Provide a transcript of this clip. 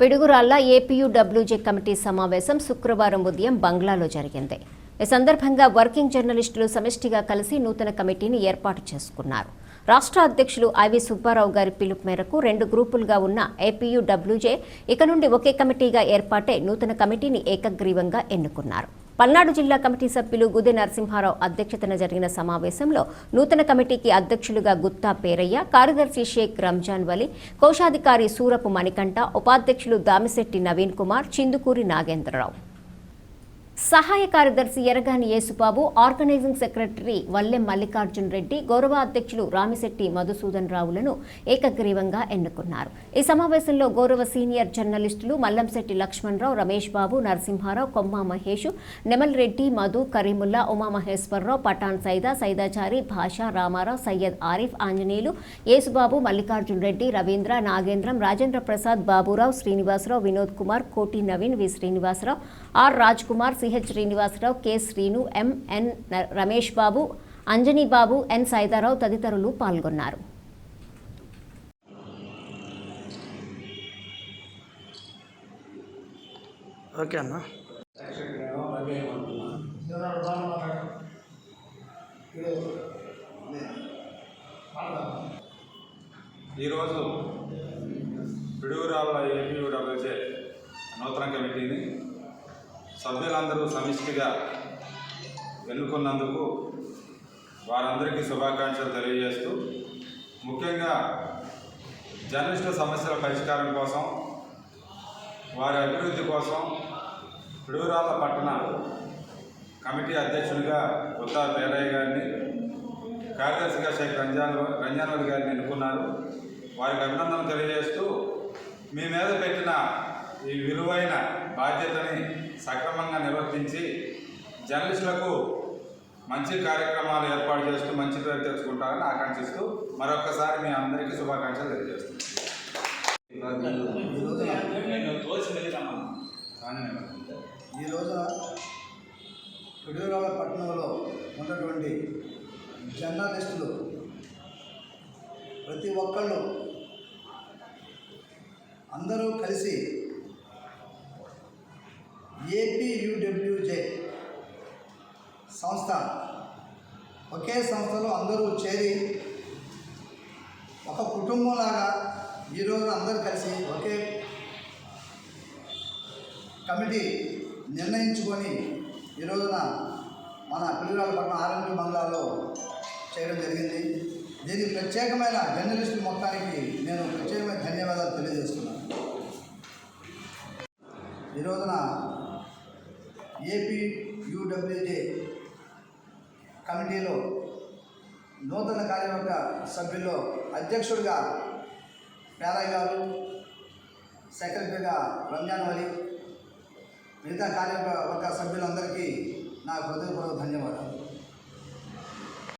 Piduguralla APUWJ committee సమావేశం శుక్రవారం ఉదయం బంగ్లాలో జరిగింది. ఈ సందర్భంగా వర్కింగ్ జర్నలిస్టులు సమిష్టిగా కలిసి నూతన కమిటీని ఏర్పాటు చేసుకున్నారు. రాష్ట్ర అధ్యక్షులు ఐవి సుబ్బారావు గారి పిలుపు మేరకు రెండు గ్రూపులుగా ఉన్న ఏపీయూడబ్ల్యూజే ఇక నుండి ఒకే కమిటీగా ఏర్పాటై నూతన కమిటీని ఏకగ్రీవంగా ఎన్నుకున్నారు. పల్నాడు జిల్లా కమిటీ సభ్యులు గుది నరసింహారావు అధ్యక్షతన జరిగిన సమావేశంలో నూతన కమిటీకి అధ్యక్షులుగా గుత్తా పేరయ్య కార్యదర్శి షేక్ రంజాన్ వలి కోశాధికారి సూరపు మణికంఠ ఉపాధ్యక్షులు దామిశెట్టి నవీన్ కుమార్ చిందుకూరి నాగేంద్రరావు. సహాయ కార్యదర్శి ఎరగాని యేసుబాబు ఆర్గనైజింగ్ సెక్రటరీ వల్లెం మల్లికార్జున్ రెడ్డి గౌరవ అధ్యక్షులు రామిశెట్టి మధుసూదన్ రావులను ఏకగ్రీవంగా ఎన్నుకున్నారు. ఈ సమావేశంలో గౌరవ సీనియర్ జర్నలిస్టులు మల్లంశెట్టి లక్ష్మణరావు రమేష్ బాబు నరసింహారావు కొమ్మ మహేష్ నెమల్ రెడ్డి మధు కరీముల్లా ఉమామహేశ్వరరావు పఠాన్ సైదా సైదాచారి భాషా Ramarao Syed Arif Anjaneyulu Yesubabu Mallikarjun Reddy Ravindra Nagendram Rajendra Prasad Baburao Srinivasarao Vinod Kumar Koti Naveen V. Srinivasarao R. Raj Kumar CH Srinivasarao K Srinu M N Ramesh Babu Anjani Babu N Saidarao తదితరులు పాల్గొన్నారు. ఓకే అన్న. ఈరోజు పిడుగురాళ్ళ ఏపీయూడబ్ల్యూజే నూతన కమిటీని సభ్యులందరూ సమిష్టిగా ఎన్నుకున్నందుకు వారందరికీ శుభాకాంక్షలు తెలియజేస్తూ ముఖ్యంగా జర్నలిస్టుల సమస్యల పరిష్కారం కోసం వారి అభివృద్ధి కోసం పిడుగురాల పట్టణ కమిటీ అధ్యక్షుడిగా ఉత్తా పేరయ్య గారిని కార్యదర్శిగా షేక్ రంజాన్ రంజానవరి గారిని ఎన్నుకున్నారు. వారికి అభినందనలు తెలియజేస్తూ మీ మీద పెట్టిన ఈ విలువైన బాధ్యతని సక్రమంగా నిర్వర్తించి జర్నలిస్టులకు మంచి కార్యక్రమాలు ఏర్పాటు చేస్తూ మంచి పేరు తెచ్చుకుంటారని ఆకాంక్షిస్తూ మరొకసారి మీ అందరికీ శుభాకాంక్షలు తెలియజేస్తున్నాను. ఈ రోజున పట్టణంలో ఉన్నటువంటి జర్నలిస్టులు ప్రతి ఒక్కళ్ళు అందరూ కలిసి ఏపీయూడబ్ల్యూజే సంస్థ. ఒకే సంస్థలో అందరూ చేరి ఒక కుటుంబంలాగా ఈరోజు అందరూ కలిసి ఒకే కమిటీ నిర్ణయించుకొని ఈరోజున మన మన పిల్లలపట్నం ఆర్ఎంపీ బంగ్లాలో చేయడం జరిగింది. దీనికి ప్రత్యేకమైన జర్నలిస్టు మొత్తానికి నేను ప్రత్యేకమైన ధన్యవాదాలు తెలియజేస్తున్నాను. ఈ రోజున ఏపీ యూడబ్ల్యూజే కమిటీలో నూతన కార్యవర్గ సభ్యుల్లో అధ్యక్షుడిగా పేరయ్య గారు సెక్రటరీగా రంజాన్ వలి మిగతా కార్యవర్గ సభ్యులందరికీ నా హృదయపూర్వక ధన్యవాదాలు.